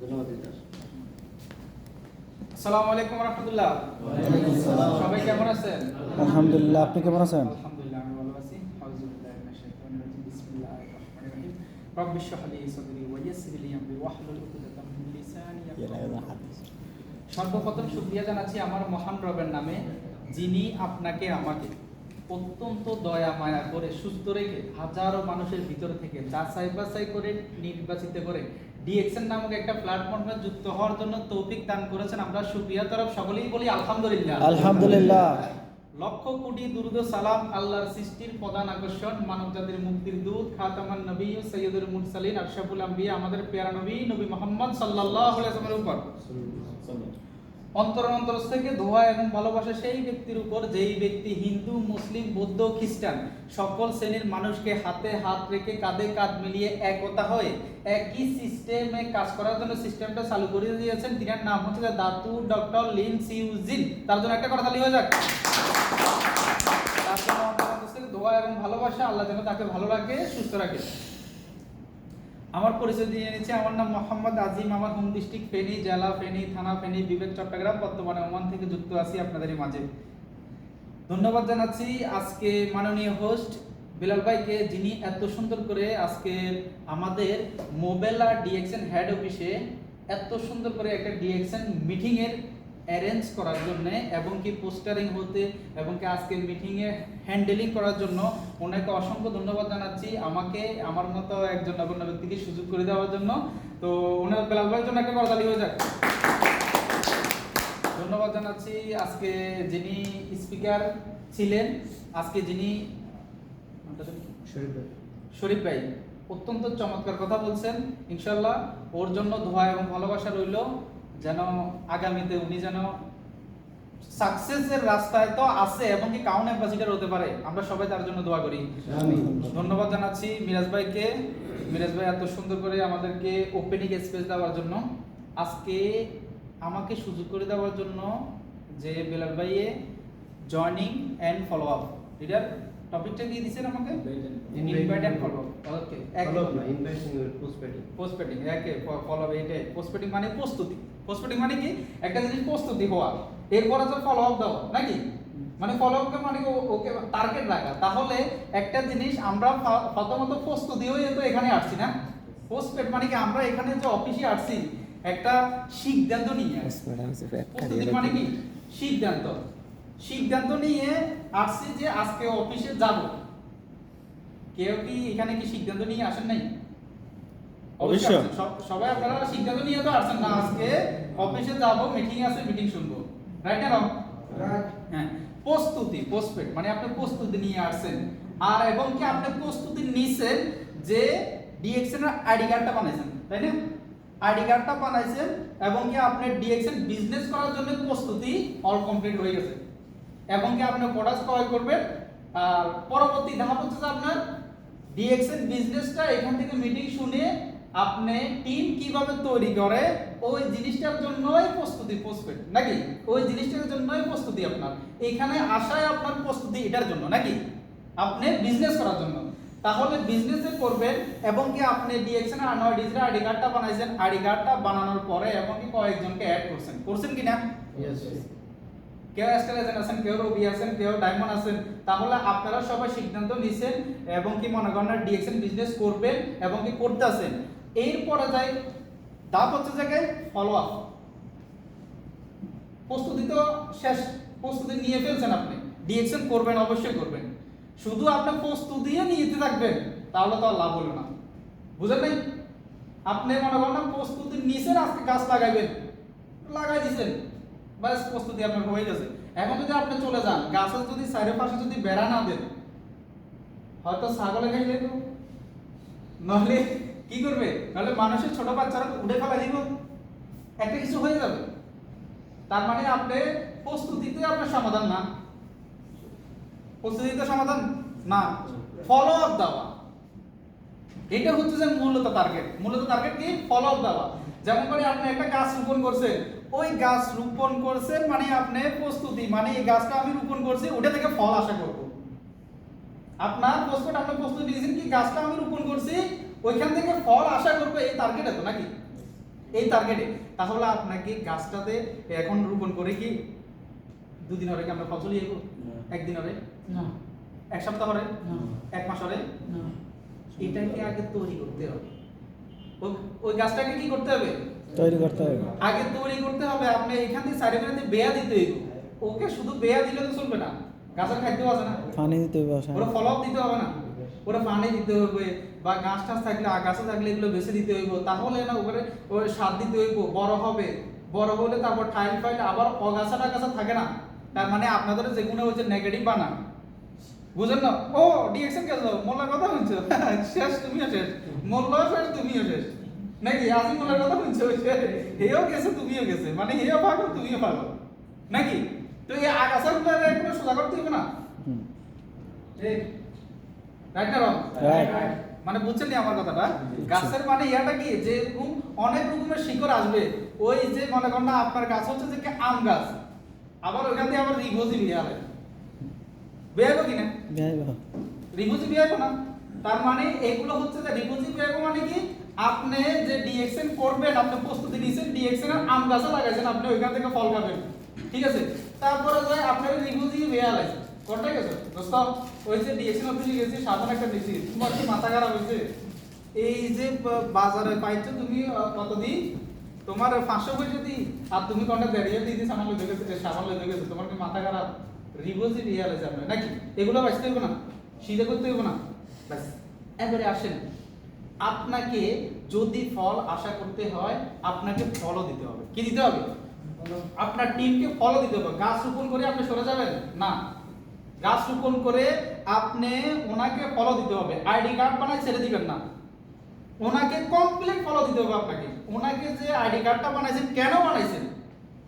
ধন্যবাদ ইলিয়াস। আসসালামু আলাইকুম রহমতুল্লাহ। সবাই কেমন আছেন? আলহামদুলিল্লাহ আপনি কেমন আছেন? আলহামদুলিল্লাহ আমি ভালো আছি। আউযুবিল্লাহি মিনাশ শাইতানির রাজিম বিসমিল্লাহির রহমানির রহিম। রব্বি ইশরাহ লি সাদরি ওয়া ইয়াসসির লি আমরি ওয়াহলুল উকদাতাম মিন লিসানি ইয়াফকাহু সর্বপ্রথম শুকরিয়া জানাচ্ছি আমার মহান রবের নামে যিনি আপনাকে আমাকে অত্যন্ত দয়া মায়া করে সুস্থ রেখে হাজারো মানুষের ভিতর থেকে যাচাই বাছাই করে নির্বাচিত করে ডিএক্সএন নামক একটা প্ল্যাটফর্মে যুক্ত হওয়ার জন্য তৌফিক দান করেছেন। আমরা সুপ্রিয়া তরফ সকলেই বলি আলহামদুলিল্লাহ। আলহামদুলিল্লাহ। লক্ষ কোটি দুরুদ সালাম আল্লাহর সৃষ্টির প্রধান আকর্ষণ মানব জাতির মুক্তির দূত খাতামান নবী সৈয়দুল মুরসালিন আশরাফুল আম্বিয়া আমাদের পেয়ারা নবী নবী মোহাম্মদ সাল্লাল্লাহু আলাইহি ওয়াসাল্লামের উপর। অন্তর অন্তর থেকে ধোয়া এবং ভালোবাসা সেই ব্যক্তির উপর, যেই ব্যক্তি হিন্দু, মুসলিম, বৌদ্ধ, খ্রিস্টান, সকল শ্রেণির মানুষকে হাতে হাত রেখে কাঁধে কাঁধ মিলিয়ে একতা হয়ে, একই সিস্টেমে কাজ করার জন্য সিস্টেমটা চালু করে দিয়েছেন। তিনার নাম হচ্ছে দাতু ডক্টর লিন সিউজিন। তার জন্য একটা কথা হয়ে যাক। তার ধোয়া এবং ভালোবাসা আল্লাহ যেন তাকে ভালো রাখে, সুস্থ রাখে। আমার পরিচয় দিয়ে নিচ্ছি। আমার নাম মোহাম্মদ আজিম আমার হোম ডিস্ট্রিক্ট ফেনী জেলা, ফেনী থানা, ফেনী বিবেক চট্টগ্রাম, বর্তমানে ওমান থেকে যুক্ত আছি আপনাদের মাঝে। ধন্যবাদ জানাচ্ছি আজকে মাননীয় হোস্ট বিলাল ভাইকে, যিনি এত সুন্দর করে আজকে আমাদের মোবেলা ডিএক্সএন হেড অফিসে এত সুন্দর করে একটা ডিএক্সএন মিটিং এর অ্যারেঞ্জ করার জন্য এবং কি পোস্টারিং হতে এবং কি আজকের মিটিংয়ে হ্যান্ডেলিং করার জন্য ওনাকে অসংখ্য ধন্যবাদ জানাচ্ছি। আমাকে আমার মতো একজন নগণ্য ব্যক্তিকে সুযোগ করে দেওয়ার জন্য। তো ওনার বেলাল ভাইয়ের জন্য একটা করতালি হয়ে যাক। ধন্যবাদ জানাচ্ছি। আজকে যিনি স্পিকার ছিলেন আজকে যিনি শরীফ ভাই। শরীফ ভাই অত্যন্ত চমৎকার কথা বলছেন। ইনশাল্লাহ ওর জন্য দোয়া এবং ভালোবাসা রইল। যেন আগামীতে উনি যেন সাকসেসের রাস্তায় তো আছে এবং কি কাউন অ্যাম্বাসিডার হতে পারে। আমরা সবাই তার জন্য দোয়া করি। ধন্যবাদ জানাচ্ছি মিরাজ ভাইকে। মিরাজ ভাই এত সুন্দর করে আমাদেরকে ওপেনিং স্পেস দেওয়ার জন্য আজকে আমাকে সুযোগ করে দেওয়ার জন্য যে বেলাল ভাইয়ে জয়নিং অ্যান্ড ফলো আপ এটার টপিকটা কি দিয়েছেন আমাকে? ইনভাইট অ্যান্ড ফলো ওকে up না, investing with postpaid. পোস্টপেডিং একে ফলো এটা পোস্টপেডিং মানে প্রস্তুতি। পোস্টপেডিং মানে কি? একটা জিনিস প্রস্তুতি হওয়া। এরপরে তো ফলো আপ দাও নাকি? মানে ফলো আপ মানে ওকে টার্গেট রাখা। তাহলে একটা জিনিস আমরা প্রথমত প্রস্তুতি হয়ে তো এখানে আসছি না। পোস্টপেড মানে কি আমরা এখানে যে অফিসে আসছি একটা সিদ্ধান্ত নিয়ে আসছি। প্রস্তুতি মানে কি? সিদ্ধান্ত। সিদ্ধান্ত নিয়ে আসছি যে আজকে অফিসে যাব। কেউ কি এখানে কি সিদ্ধান্ত নিয়ে আসেন নাই? অবশ্যই। সবাই আপনারা সিদ্ধান্ত নিয়ে তো আসছেন না। আজকে অফিসে যাব মিটিং আছে মিটিং শুনব। রাইট না হ্যাঁ। প্রস্তুতি পোস্টপেড মানে আপনি প্রস্তুতি নিয়ে আসছেন। আর এবং কি আপনি প্রস্তুতি নিছেন যে ডিএক্সএন এর আইডি কার্ডটা বানাইছেন তাই না? আইডি কার্ডটা বানাইছেন এবং কি আপনি ডিএক্সএন বিজনেস করার জন্য প্রস্তুতি অল কমপ্লিট হয়ে গেছে। এবং কি আপনি প্রোডাক্ট ক্রয় করবেন। আর পরবর্তী ধাপ হচ্ছে যে আপনার ডিএক্সএন বিজনেসটা এখান থেকে মিটিং শুনে আপনি টিম কীভাবে তৈরি করে ওই জিনিসটার জন্যই প্রস্তুতি পোস্টপেড নাকি? ওই জিনিসটার জন্যই প্রস্তুতি আপনার। এখানে আসায় আপনার প্রস্তুতি এটার জন্য নাকি? আপনি বিজনেস করার জন্য। তাহলে বিজনেসে করবেন এবং কি আপনি ডিএক্সএন আর নয় ডিজিটাল আইডি কার্ডটা বানাইছেন। আইডি কার্ডটা বানানোর পরে এবং কি কয়েকজনকে অ্যাড করছেন। করছেন কি না? Yes, yes. কেউ এস্টালেজেন আছেন, কেউ রবি আছেন, কেউ ডায়মন্ড আছেন, তাহলে আপনারা সবাই সিদ্ধান্ত নিছেন এবং কি মনে করেন ডিএক্সএন বিজনেস করবেন এবং কি করতে করতেছেন এরপরে যাই, ধাপ হচ্ছে জায়গায় ফলো আপ প্রস্তুতি তো শেষ। প্রস্তুতি নিয়ে ফেলছেন আপনি। ডিএক্সএন করবেন, অবশ্যই করবেন। শুধু আপনি প্রস্তুতি নিতে থাকবেন, তাহলে তো আর লাভ হলো না। বুঝেন নাই? আপনি মনে করেন প্রস্তুতি নিছেন, আজকে গাছ লাগাইবেন। লাগাই দিছেন। বাস প্রস্তুতি আপনার হয়ে গেছে। এখন যদি আপনি চলে যান, গাছের যদি চারিপাশে যদি বেড়া না দেন, হয়তো ছাগলে খাই যেত নাহলে কি করবে? নাহলে মানুষের ছোট বাচ্চারা উঠে ফেলা দিব। একটা কিছু হয়ে যাবে। তার মানে আপনি প্রস্তুতিতে আপনার সমাধান না। প্রস্তুতিতে সমাধান না। ফলো আপ দেওয়া। এটা হচ্ছে যে মূলত টার্গেট মূলত টার্গেট কি? ফলো আপ দেওয়া। যেমন করে আপনি একটা গাছ রোপণ করছেন ওই গাছ রোপণ করছেন মানে আপনি প্রস্তুতি মানে এই গাছটা আমি রোপণ করছি ওটা থেকে ফল আশা করব। আপনার পোস্টপোর্ট আপনি প্রস্তুতি নিয়েছেন কি গাছটা আমি রোপণ করছি ওইখান থেকে ফল আশা করব এই টার্গেট এত নাকি? এই টার্গেটে তাহলে আপনাকে গাছটাতে এখন রোপণ করে কি দুদিন হবে কি আমরা ফসল ইয়ে করব? একদিন হবে? না। এক সপ্তাহ হবে? না। এক মাস হবে? না। এটাকে আগে তৈরি করতে হবে। ওই- গাছটাকে কি করতে হবে? তৈরি করতে হবে। আগে তৈরি করতে হবে আপনি এখান থেকে সাইডে সাইডে বেয়া দিতে হইব ওকে শুধু বেয়া দিলে তো চলবে না গাছের খাদ্য আছে না। পানি দিতে হবে। ওরা ফলো দিতে হবে না। ওরা পানি দিতে হবে বা গাছ টাছ থাকলে আগাছা থাকলে এগুলো বেছে দিতে হইব। তাহলে না ওখানে ওই সার দিতে হইব বড় হবে। বড় হলে তারপর টাইল ফাইল আবার অগাছা টাগাছা থাকে না। তার মানে আপনাদের যেগুলো হচ্ছে নেগেটিভ বানা বুঝেন না? ও ডিএকশন গেল মোল্লার কথা শুনছো? শেষ তুমিও শেষ। মোল্ল শেষ তুমিও শেষ। নাকি আজি মোল্লার কথা শুনছো? হেও গেছে তুমিও গেছে। মানে হেও ভাগো তুমিও ভাগো নাকি? তো এই সোজা করতে হবে না? রাইট না মানে বুঝছেন নি আমার কথাটা? গাছের মানে ইয়াটা কি? যে অনেক রকমের শিকড় আসবে। ওই যে মনে করেন না আপনার গাছ হচ্ছে যে আম গাছ। আবার ওইখান থেকে আবার রিভোজি বিয়ে যাই বা। রিভোজি না। তার মানে এগুলো হচ্ছে যে বিয়াবো মানে কি? আপনি যে ডিএক্সএন করবেন আপনি প্রস্তুতি নিয়েছেন ডিএক্সএন আম গাছে লাগাইছেন আপনি ওইখান থেকে ফল পাবেন ঠিক আছে? তারপরে যে আপনার কোনটা গেছে দোস্ত ওই যে ডিএক্সএন অফিসে গেছি সাধারণ একটা দিছি। তোমার কি মাথা খারাপ হয়েছে? এই যে বাজারে পাইছো তুমি কত তোমার পাঁচশো পয়সা দি আর তুমি কোনটা বেরিয়ে দিয়ে দিস আমার লেগে গেছে সামান লেগে গেছে। তোমার কি মাথা খারাপ? রিভোজি বিয়া লাগাইছে আপনার। নাকি? এগুলো বাঁচতে হবে না। সিধে করতে হবে না। ব্যাস। এবারে আসেন। আপনাকে যদি ফল আশা করতে হয়, আপনাকে ফলও দিতে হবে। কি দিতে হবে? আপনার টিমকে ফলও দিতে হবে। গাছ রোপণ করে আপনি সরে যাবেন? না। গাছ রোপণ করে আপনি ওনাকে ফলো দিতে হবে। আইডি কার্ড বানায় ছেড়ে দিবেন না। ওনাকে কমপ্লিট ফলো দিতে হবে আপনাকে। ওনাকে যে আইডি কার্ডটা বানাইছেন, কেন বানাইছেন?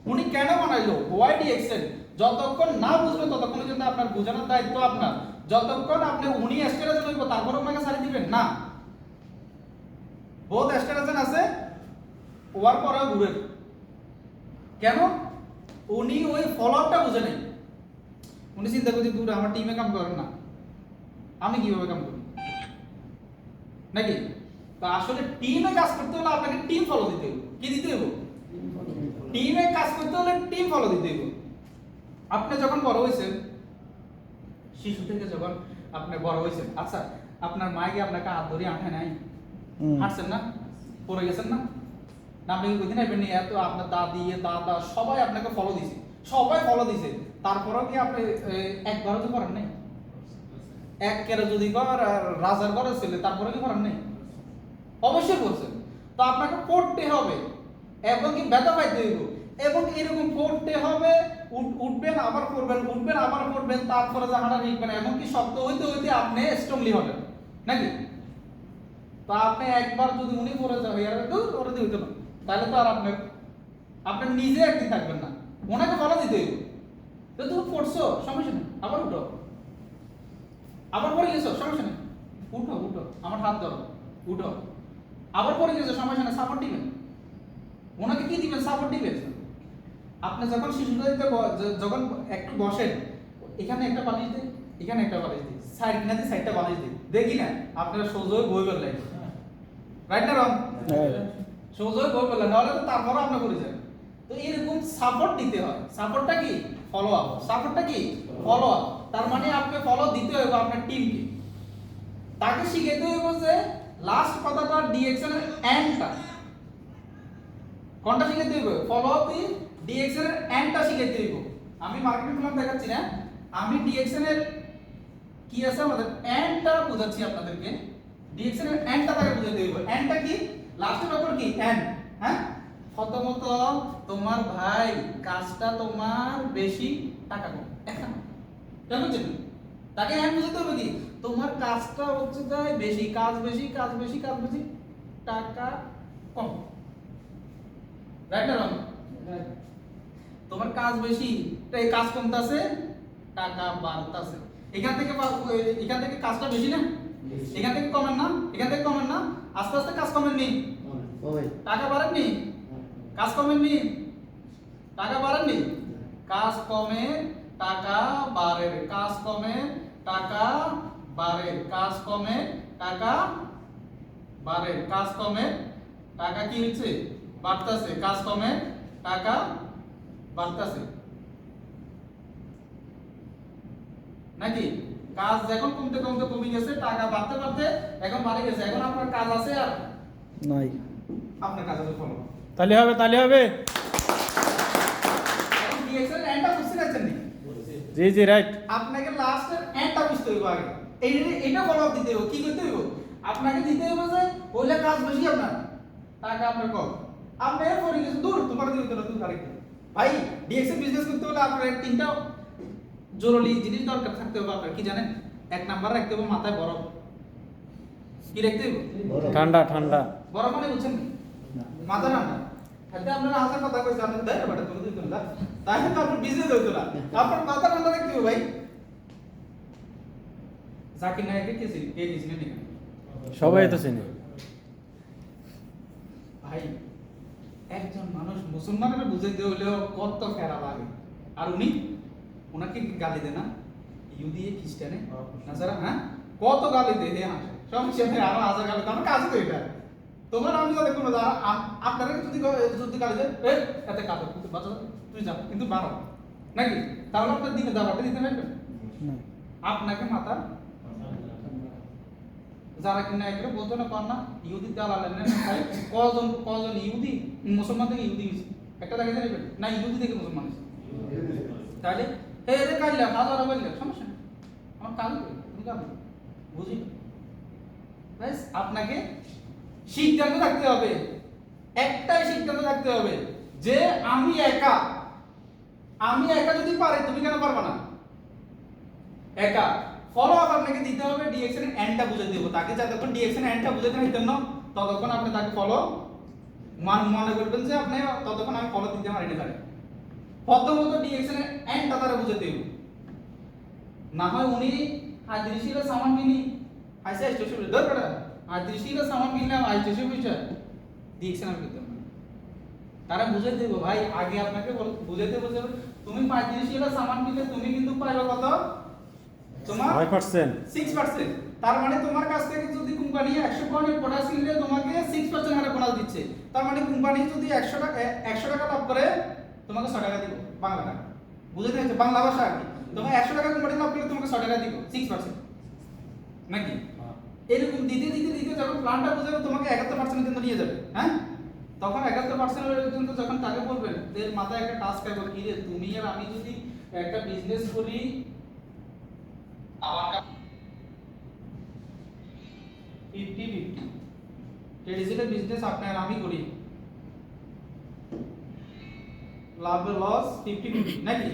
উনি কেন বানাইলো? ওয়াইডি এক্সেল যতক্ষণ না বুঝবেন ততক্ষণ কিন্তু আপনার বোঝানোর দায়িত্ব আপনার। যতক্ষণ আপনি উনি এস্টেরাজন হইব তারপর ওনাকে সারি দিবেন? না। বহুত এস্টেরাজন আছে ওয়ার পরে ঘুরে কেন? উনি ওই ফলোআপটা বুঝে নেই। উনি চিন্তা করছে দূর আমার টিমে কাম করেন না। আমি কীভাবে কাম করি নাকি? তা আসলে টিমে কাজ করতে হলে আপনাকে টিম ফলো দিতে হবে। কি দিতে হবে। টিমে কাজ করতে হলে টিম ফলো দিতে হবে আপনি যখন বড় হয়েছেন শিশু থেকে যখন আপনি বড় হয়েছেন আচ্ছা আপনার মাকে আপনাকে হাত ধরে আঠে নাই? হাঁটছেন না? পড়ে গেছেন না? আপনি কি নেবেন এত আপনার দাদি দাদা সবাই আপনাকে ফলো দিছে। সবাই ফলো দিছে। তারপরেও কি আপনি একবারও তো করেন নাই? এক কেরে যদি কর রাজার ঘরে ছেলে তারপরে কি করেন নাই? অবশ্যই করছেন। তো আপনাকে পড়তে হবে। এবং কি ব্যথা পাইতে হইব। এবং এরকম পড়তে হবে উঠবেন, আবার পড়বেন উঠবেন, আবার পড়বেন তারপরে এমনকি শক্ত হইতে হইতে আপনি স্ট্রংলি হবেন, নাকি? তো আপনি একবার যদি উনি যাবে না তাহলে তো আর আপনি নিজে একদিন থাকবেন না। ওনাকে ফলো দিতে হইব। তো তুমি পড়ছো, সমস্যা নেই, আবার উঠো। আবার পড়ে গেছো, সমস্যা নেই। উঠো উঠো, আমার হাত ধরো, উঠো। আবার পড়ে গেছো, সমস্যা নেই সাপোর্ট দিবেন। ওনাকে কি দিবেন? সাপোর্ট দিবেন? আপনি যখন শিশুদেরকে যখন একটু বসেন এখানে একটা বালিশ দিন এখানে একটা বালিশ দিন সাইড কিনাতে সাইডটা বালিশ দিন। দেখি না আপনারা সোজা বই বললেন রাইট না রং Right. সোজা বই বললেন নাহলে তো তারপরও আপনি করে যান তো এরকম সাপোর্ট দিতে হয়। সাপোর্টটা কি? ফলো আপ সাপোর্টটা কি? ফলো আপ তার মানে আপনি ফলো দিতে হবে আপনার টিমকে তাকে শিখাইতে হবে যে লাস্ট কথাটা ডিএকশন এর এন্ডটা কোনটা শিখাইতে হবে ফলো আপ ডিএকশন এর এন্ডটা শিখাইতে হবে আমি মার্কেটিং প্ল্যান দেখাচ্ছি না। আমি ডিএকশন এর কি আছে আমাদের? এন্ডটা বোঝাচ্ছি আপনাদেরকে। ডিএকশন এর এন্ডটা তাকে বুঝাতে হবে এন্ডটা কি? লাস্টের ব্যাপার কি? এন্ড হ্যাঁ? প্রথমত, তোমার ভাই কাজটা তোমার বেশি টাকা কম এখন কেমন জানি তাকে এন্ড বুঝাতে হবে কি? তোমার কাজটা হচ্ছে তাই বেশি, কাজ বেশি কাজ বেশি কাজ বেশি, টাকা কম। রাইট না রং তোমার কাজ বেশি তাই কাজ কমতাছে টাকা বাড়তাছে। এখান থেকে এখান থেকে কাজটা বেশি না? এখান থেকে কমেন না? এখান থেকে কমেন না? আস্তে আস্তে কাজ কমেন নি ওই টাকা বাড়েননি? কাজ কমেন নি টাকা বাড়েননি? কাজ কমে টাকা বাড়ে। কাজ কমে টাকা বাড়ে। কাজ কমে টাকা বাড়ে। কাজ কমে টাকা কি হচ্ছে? বাড়তাছে। কাজ কমে টাকা বাড়তাছে নাকি? কাজ এখন কমতে কমতে কমে গেছে টাকা বাড়তে বাড়তে এখন বাড়ে গেছে। এখন আপনার কাজ আছে আর নাই। আপনার কাজ আছে ফলো তালি হবে তালি হবে। জি জি রাইট আপনাকে লাস্টের এন্ডটা বুঝতে হইব আগে। এই এটা ফলো আপ দিতে হইব কি করতে হইব? আপনাকে দিতে হইব যে ওইলে কাজ বেশি আপনার। টাকা আপনার কম। আপনি এর পরে কিছু দূর তোমার দিতে না তুমি আরেকটা। ভাই ডিএক্সএল বিজনেস করতে হলে আপনার তিনটা জরুরি জিনিস দরকার থাকতে হবে আপনার কি জানেন? এক নাম্বার রাখতে হবে মাথায় বরফ। কি রাখতে হবে ঠান্ডা ঠান্ডা। বরফ মানে বুঝছেন কি? মাথা ঠান্ডা। আপনারা হাজার কথা কইছে আপনি দেয় না বেটা তুমি না তাহলে তো আপনার বিজনেস হইতো না। আপনার মাথা ঠান্ডা রাখতে হবে ভাই। জাকির কে চিনি? কে চিনি না সবাই তো চেনে। ভাই একজন মানুষ মুসলমানের বুঝাইতে হলেও কত ফেরা লাগে। আর উনি ওনাকে গালি দেয় না? ইহুদি খ্রিস্টানে নাজারা হ্যাঁ? কত গালি দেয় হে হাসে সব হিসেবে আরও হাজার গালি। আমার কাজ তো এটা। তোমার আমি যাতে কোনো আপনারা যদি যদি গালি দেয় এ এতে কাজ কিন্তু বাচ্চা তুই যা কিন্তু বারো নাকি? তাহলে আপনার দিনে দাবাটা দিতে পারবেন? আপনাকে মাথা যারা কিনা এগুলো বলতো না কর না, ইহুদি দালাল ভাই কজন কজন ইহুদি, মুসলমান থেকে ইহুদি হয়েছে? একটা দেখে জানেন না, ইহুদি থেকে মুসলমান হয়েছে। তাহলে, হে রে কাইলা হাজার বললে সমস্যা নেই। আমার কাজ তুমি বুঝি ব্যাস, আপনাকে সিদ্ধান্ত থাকতে হবে। একটাই সিদ্ধান্ত থাকতে হবে যে আমি একা। আমি একা যদি পারি, তুমি কেন পারবা না? একা। ফলো আপ আপনাকে দিতে হবে ডিএক্সএন এর এন্ডটা বুঝে দেব। তাকে যতক্ষণ ডিএক্সএন এর এন্ডটা বুঝে দেবেন না, ততক্ষণ আপনি তাকে ফলো মান মনে করবেন যে আপনি ততক্ষণ আমি ফলো দিতে পারিনি তারে প্রথমত ডিএক্সএন এর এন্ডটা তারা বুঝে দেব। না হয় উনি আদৃশিরা সামান কিনি। আইসা স্টেশন বেটা। আদৃশিরা সামান কিনলাম আই স্টেশন বিষয় ডিএক্সএন আমি করতে তারা বুঝে দেব, ভাই, আগে আপনাকে বুঝে দেব যে তুমি পাঁচ পঁয়ত্রিশটা সামান কিনলে তুমি কিন্তু পাইবা কত? তোমার ছয় পার্সেন্ট সিক্স পার্সেন্ট তার মানে তোমার কাছ থেকে যদি কোম্পানি একশো পয়েন্ট প্রোডাক্ট কিনলে তোমাকে সিক্স পার্সেন্ট হারে বোনাস দিচ্ছে। তার মানে কোম্পানি যদি একশো টাকা একশো টাকা লাভ করে তোমাকে ছ টাকা দিব বাংলা টাকা বুঝতে পেরেছ বাংলা ভাষা আর কি। তোমার একশো টাকা কোম্পানি লাভ করলে তোমাকে ছ টাকা দিব সিক্স পার্সেন্ট নাকি? এরকম দিতে দিতে দিতে যখন প্ল্যানটা বুঝাবে তোমাকে একাত্তর পার্সেন্ট কিন্তু নিয়ে যাবে হ্যাঁ? তখন একাত্তর পার্সেন্ট পর্যন্ত যখন তাকে বলবেন এর মাথায় একটা টাস্ক আসবে কি রে? তুমি আর আমি যদি একটা বিজনেস করি আমার বিজনেস আপনি আর আমি করি। লাভ লস ফিফটি নাকি?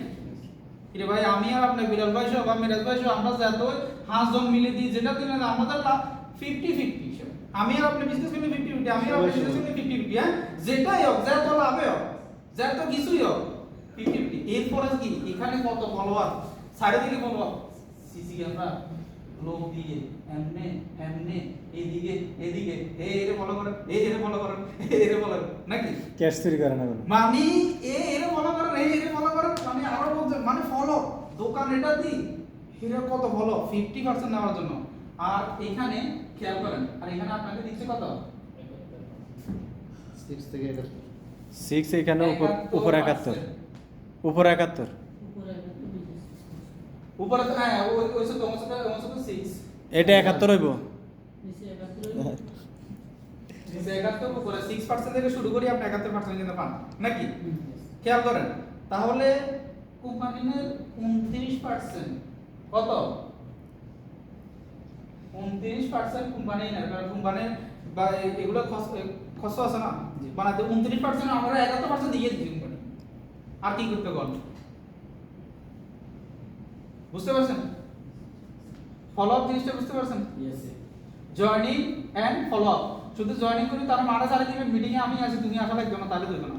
কিরে ভাই, আমি আর আপনার বিলাল ভাই সহ বা মিরাজ ভাই সহ আমরা যত হাঁস জন মিলে দিই যেটা দিন আমাদের লাভ ফিফটি ফিফটি আমি আর আপনি বিজনেস করলে ফিফটি ফিফটি আমি আর আপনি বিজনেস করলে ফিফটি ফিফটি হ্যাঁ? যেটাই হোক যত লাভে হোক যত কিছুই হোক ফিফটি ফিফটি এরপরে কি? এখানে কত ফলোয়ার সাইডে দিকে ফলোয়ার সিসি ক্যামেরা লোক দিয়ে এমনে এমনে এদিকে এদিকে এ এরে ফলো করেন এ এরে ফলো করেন এ এরে ফলো করেন নাকি? ক্যাশ চুরি করে না মানে এ এরে ফলো করেন এ এরে ফলো করেন মানে আরও বলছে মানে ফলো দোকান এটা দি এরা কত ফলো ফিফটি পার্সেন্ট নেওয়ার জন্য। আর এখানে খেয়াল করেন আর এখানে আপনাকে দিচ্ছে কত? সিক্স থেকে একাত্তর। সিক্স এখানে উপর উপর একাত্তর। 71%। উপর একাত্তর। উপরে তো হ্যাঁ ওই ওই সব তোমার সাথে তোমার সাথে সিক্স এটা একাত্তর হইব। নিচে একাত্তর উপরে সিক্স পার্সেন্ট থেকে শুরু করি আপনি একাত্তর পার্সেন্ট কিন্তু পান। নাকি? খেয়াল করেন তাহলে কোম্পানির উনত্রিশ পার্সেন্ট কত? উনত্রিশ পার্সেন্ট কোম্পানি নেয় কারণ কোম্পানির বা এগুলো খস- এ, আছে না? বানাতে উনত্রিশ পার্সেন্ট আমরা একাত্তর পার্সেন্ট দিয়ে দিচ্ছি কোম্পানি। আর কি করতে বল? বুঝতে পারছেন? ফলো আপ জিনিসটা বুঝতে পারছেন? জয়েনিং এন্ড ফলো আপ শুধু জয়েনিং করি তার মারা চালিয়ে দিবে মিটিং এ আমি আছি তুমি আসা লাগবে না তাহলে দেবে না।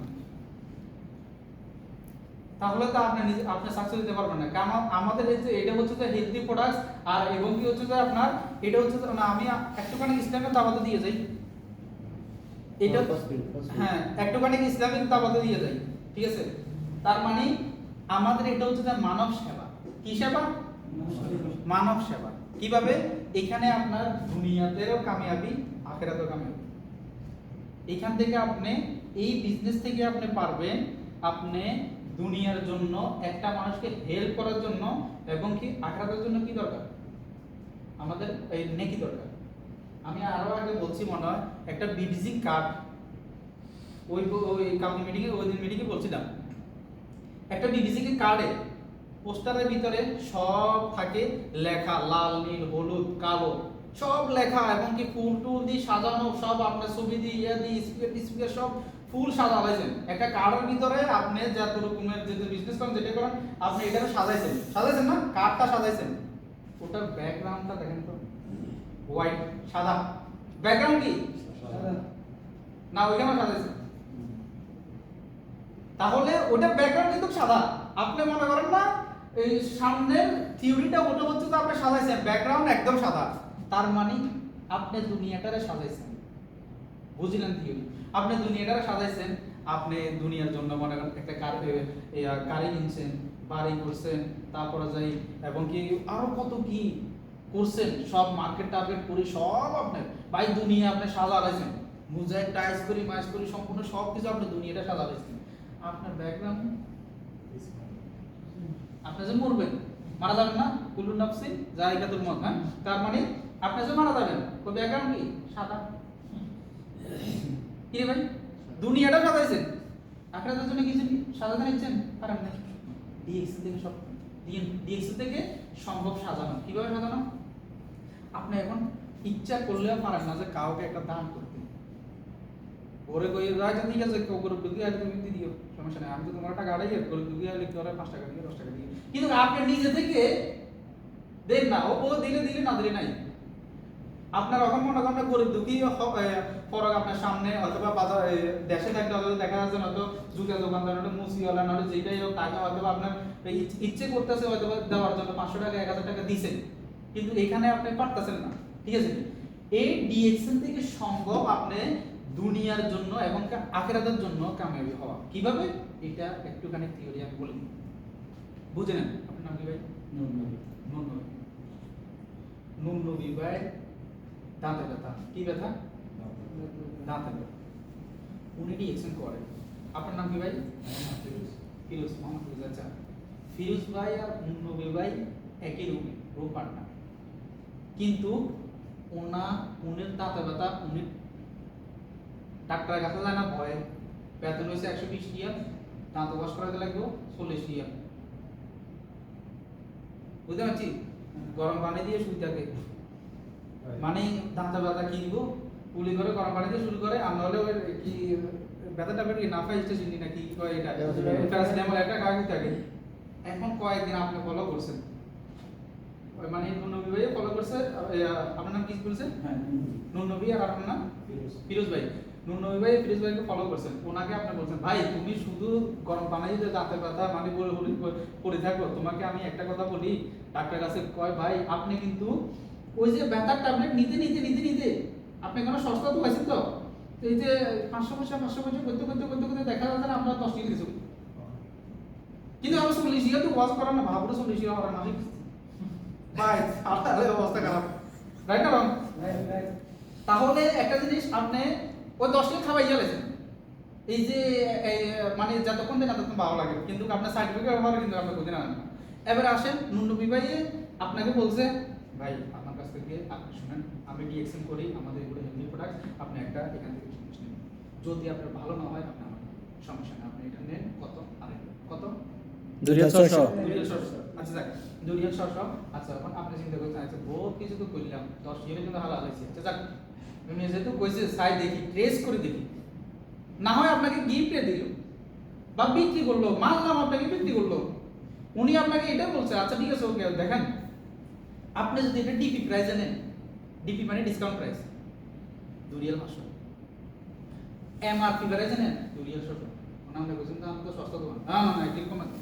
তাহলে তো আপনি নিজে আপনি সাকসেস দিতে পারবেন না। কারণ আমাদের এই যে এটা হচ্ছে যে হেলদি প্রোডাক্টস আর এবং কি হচ্ছে যে আপনার এটা হচ্ছে না আমি একটুখানি ইসলামের দাওয়াতে দিয়ে যাই। এটা হ্যাঁ। হ্যাঁ একটুখানি ইসলামিক দাওয়াতে দিয়ে যাই। ঠিক আছে? তার মানে আমাদের এটা হচ্ছে যে মানব সেবা। কি সেবা? মানব সেবা। কীভাবে? এখানে আপনার দুনিয়াতেও কামিয়াবি, আখেরাতেও কামিয়াবি। এখান থেকে আপনি, এই বিজনেস থেকে আপনি পারবেন আপনি দুনিয়ার জন্য, একটা মানুষকে হেল্প করার জন্য এবং কি আখরাতের জন্য কি দরকার? আমাদের এই নেকি দরকার। আমি আরও আগে বলছি মনে হয়, একটা বিবিসি কার্ড ওই ওই কালকে মিটিংয়ে ওই দিন মিটিংয়ে বলছিলাম। একটা বিবিসি কার্ডে পোস্টারের ভিতরে সব থাকে লেখা লাল নীল হলুদ কালো। সব লেখা এবং কি ফুল টুল দিয়ে সাজানো সব আপনার ছবি দিয়ে ইয়ে দিয়ে স্পিকার স্পিকার সব ফুল সাজা সাজাইছেন একটা কার্ডের ভিতরে আপনি যত রকমের যে বিজনেস করেন যেটা করেন আপনি এটা সাজাইছেন। সাজাইছেন না? কার্ডটা সাজাইছেন। ওটার ব্যাকগ্রাউন্ডটা দেখেন তো। হোয়াইট সাদা। ব্যাকগ্রাউন্ড কি? না ওইখানে সাজাইছেন। তাহলে ওটা ব্যাকগ্রাউন্ড কিন্তু সাদা। আপনি মনে করেন না এই সামনের থিওরিটা ওটা হচ্ছে তো আপনি সাজাইছেন ব্যাকগ্রাউন্ড একদম সাদা। তার মানে আপনি দুনিয়াটারে সাজাইছেন। বুঝলেন থিওরি? আপনি দুনিয়াটারে সাজাইছেন, আপনি দুনিয়ার জন্য মনে করেন একটা গাড়ি কিনছেন, বাড়ি করছেন, তারপরে যাই, এবং কি আরও কত কি করছেন, সব মার্কেট টার্গেট করে সব আপনি, ভাই দুনিয়া আপনি সাজাইছেন মুজাহিদ টাইস করি, মাইস করি, সম্পূর্ণ সব কিছু আপনি দুনিয়াটা সাজাইছেন আপনার ব্যাকগ্রাউন্ড আপনি যে মরবেন মারা যাবেন না? কুল্লু নাফসি জায়গাতুল মত হ্যাঁ? তার মানে আপনি যে মারা যাবেন তো ব্যাকগ্রাউন্ড কি? সাদা। কি রে ভাই? দুনিয়াটা সাজাইছেন। আখরাতের জন্য কিছু সাজাতে নিচ্ছেন? পারেন না। ডিএক্সএল থেকে সব ডিএক্সএল থেকে সম্ভব সাজানো। কীভাবে সাজানো? আপনি এখন ইচ্ছা করলেও পারেন না যে কাউকে একটা দান করতে। ওরে কই রাজা ঠিক আছে করে দুগি আর তুমি দিও সমস্যা নেই আমি তো তোমার টাকা আড়াই করে দুগি আর লিখতে পাঁচ টাকা দিয়ে দশ টাকা দিয়ে। কিন্তু আপনি নিজে থেকে দেন না। ও দিলে দিলে, না দিলে নাই। আপনার এখন মনে করেন গরিব দুঃখী ফরক আপনার সামনে অথবা বাজার দেশে থাকলে হয়তো দেখা যাচ্ছে হয়তো জুতা দোকানদার, হয়তো মুসিওয়ালা নয়তো যেটাই হোক, তাকে হয়তো আপনার ইচ্ছে করতেছে হয়তো দেওয়ার জন্য, পাঁচশো টাকা, এক হাজার টাকা দিছেন। কিন্তু এখানে আপনি পারতেছেন না, ঠিক আছে? এই ডিএক্সএল থেকে সম্ভব আপনি দুনিয়ার জন্য এবং আখেরাতের জন্য কামিয়াবি হওয়া। কীভাবে? এটা একটুখানি থিওরি আমি বলি বুঝে নেন। আপনার নাম কি ভাই? নুন নবী। নুন নবী। ভাই দাঁতে ব্যথা। কি ব্যথা? দাঁতে ব্যথা। উনি ডিএক্সএল করে? আপনার নাম কি ভাই? ফিরোজ। মোহাম্মদ ফিরোজ আচ্ছা। ফিরোজ ভাই আর নুন নবী ভাই একই রুমে রুম পার্টনার কিন্তু ওনা, উনের দাঁতে ব্যথা, উনি ডাক্তারের কাছে যায় না, ভয়ে। বেতন হয়েছে একশো বিশ টিয়া দাঁত ওয়াশ করাতে লাগবে চল্লিশ টিয়া বুঝতে পারছি গরম পানি দিয়ে শুই থাকে মানে দাঁতে ব্যথা কিনবো পুলি করে গরম পানি দিয়ে শুরু করে আর নাহলে ওই কি ব্যথা ট্যাবলেট কি নাফা স্টেশন নাকি কয় এটা? প্যারাসিটামল একটা খাওয়া থাকে এখন কয়েকদিন আপনি ফলো করছেন। ওই মানে নবী ভাই ফলো করছে। আপনার নাম কি বলছেন নুন নবী আর আপনার নাম? ফিরোজ ভাই। নুন নবী ভাই ফিরোজ ভাইকে ফলো করছেন। ওনাকে আপনি বলছেন ভাই তুমি শুধু গরম পানি দিয়ে দাঁতের ব্যথা মানে বলে বলে থাকো তোমাকে আমি একটা কথা বলি। ডাক্তার কাছে কয় ভাই আপনি কিন্তু ওই যে ব্যথার ট্যাবলেট নিতে নিতে নিতে নিতে আপনি কোনো সস্তা তো পাইছেন তো? এই যে পাঁচশো পয়সা পাঁচশো পয়সা করতে করতে করতে করতে দেখা যাচ্ছে না আমরা দশ দিয়েছি কিন্তু আমরা চল্লিশ তো ওয়াজ করার না ভাবলো চল্লিশ টাকা করার মালিক ভাই আপনাদের অবস্থা খারাপ। রাইট না তাহলে একটা জিনিস আপনি ওই দশ টাকা খাবাই চলেছেন এই যে এই, মানে যতক্ষণ দিন ততক্ষণ ভালো লাগে। কিন্তু আপনার সার্টিফিকেট ব্যবহার কিন্তু আপনার কোথায় না এবার আসেন নুন্নু বিভাগে আপনাকে বলছে ভাই আমার কাছ থেকে আপনি শুনেন আমি ডিএক্সএন করি আমাদের এগুলো হেলদি প্রোডাক্ট আপনি একটা এখান থেকে জিনিস নিন। যদি আপনার ভালো না হয় আপনি আমার সমস্যা না আপনি এটা নেন কত? আরেক কত? দুরিয়া ছশো দুরিয়াল ছশো আচ্ছা যাক দুরিয়াল ছশো আচ্ছা এখন আপনি চিন্তা করছেন আচ্ছা বহুত কিছু তো করলাম। দশ জনে কিন্তু হালাল হয়েছে। আচ্ছা যাক তুমি যেহেতু কইছে সাই দেখি ট্রেস করে দেখি। না হয় আপনাকে গিফটে দিল, বা বিক্রি করল মানলাম আপনাকে, বিক্রি করল। উনি আপনাকে এটা বলছে আচ্ছা ঠিক আছে, ওকে, দেখেন, আপনি যদি এটা ডিপি প্রাইসে নেন ডিপি মানে ডিসকাউন্ট প্রাইস দুরিয়াল পাঁচশো। এমআরপি প্রাইসে নেন, দুরিয়াল ছশো মানে আমরা বলছেন আমি তো সস্তা দোকান। না না না একটু কমে দাও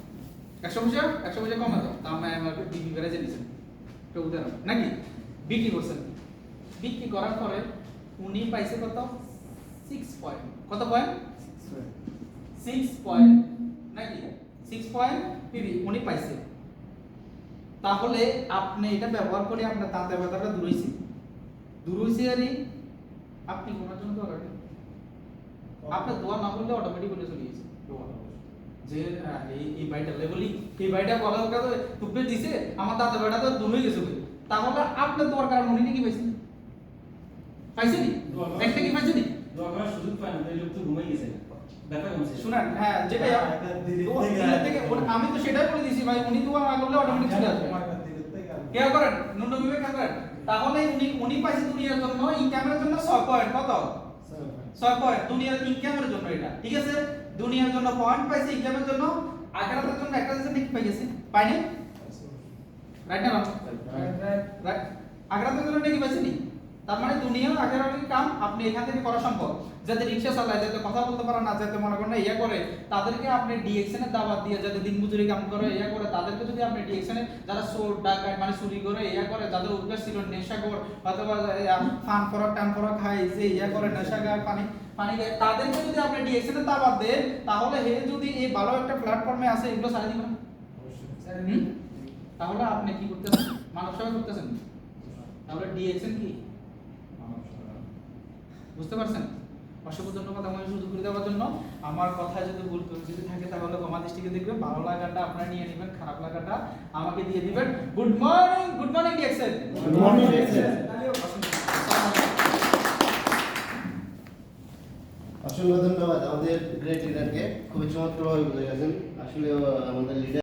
একশো পয়সা একশো পয়সা কমে দাও আমরা এমআরপি ডিপি প্রাইসে নিয়েছেন উদাহরণ নাকি? বিক্রি করছেন। বিক্রি করার পরে উনি পাইছে কত? সিক্স পয়েন্ট কত পয়েন্ট সিক্স পয়েন্ট নাকি? সিক্স পয়েন্ট পিবি উনি পাইছে। তাহলে আপনি এটা ব্যবহার করে আপনার দাঁতের ব্যথাটা দূর হয়েছে দূর হয়েছে আরে আপনি কোনার জন্য দরকার নেই আপনার দোয়া না বললে অটোমেটিক বলে চলে গেছে। যে এই এই বাড়িটা লেবলি এই বাড়িটা কথা তুপে দিছে আমার বেটা তো দূর হয়ে গেছে। তাহলে আপনার দোয়ার কারণ উনি নাকি পাইছেন? পাইছেনি? একটা কি পাইছেনি? শুনেন হ্যাঁ যেটাই দোয়া দিলে থেকে ওর- আমি তো সেটাই বলে দিছি ভাই উনি দোয়া না করলে অটোমেটিক চলে আসবে। কেউ করেন নুন বিবেক করেন। তাহলে উনি উনি পাইছে দুনিয়ার জন্য ইনকামের জন্য ছয় পয়েন্ট কত? ছয় পয়েন্ট দুনিয়ার ইনকামের জন্য এটা ঠিক আছে? দুনিয়ার জন্য পয়েন্ট পাইছে ইনকামের জন্য আখেরাতের জন্য একটা জিনিস নাকি পাই গেছে পাইনি রাইট না রাইট আখেরাতের জন্য নাকি পাইছে নি তার মানে দুনিয়া আখেরাতের কাম আপনি এখান থেকে করা সম্ভব। যাতে রিক্সা চালায়, যাতে কথা বলতে পারে না, যাতে মনে করেন ইয়া করে, তাদেরকে আপনি ডিএকশন দাবাত দিয়ে, যাতে দিন মজুরি কাম করে, ইয়া করে, তাদেরকে যদি আপনি ডিএকশন যারা চোর ডাকায় মানে চুরি করে, ইয়া করে, যাদের অভ্যাস ছিল নেশাখোর অথবা ফান করা টান করা খায়, যে ইয়া করে, নেশা খায় পানি পানি খায় তাদেরকে যদি আপনি ডিএকশন দাবাত দেন, তাহলে হে যদি এই ভালো একটা প্ল্যাটফর্মে আসে, এগুলো সারা দিবেন। তাহলে আপনি কি করতেছেন? মানব সেবা করতেছেন? তাহলে ডিএকশন কি? বুঝতে পারছেন? অসংখ্য ধন্যবাদ আমাকে সুযোগ করে দেওয়ার জন্য। আমার কথা যদি ভুল যদি থাকে তাহলে ক্ষমা দৃষ্টিকে দেখবেন। ভালো লাগাটা আপনারা নিয়ে নেবেন খারাপ লাগাটা আমাকে দিয়ে দিবেন। Good morning good morning DXL Good morning, DXL অসংখ্য ধন্যবাদ আমাদের গ্রেট লিডারকে খুবই চমৎকারভাবে বুঝে গেছেন আসলে আমাদের লিডার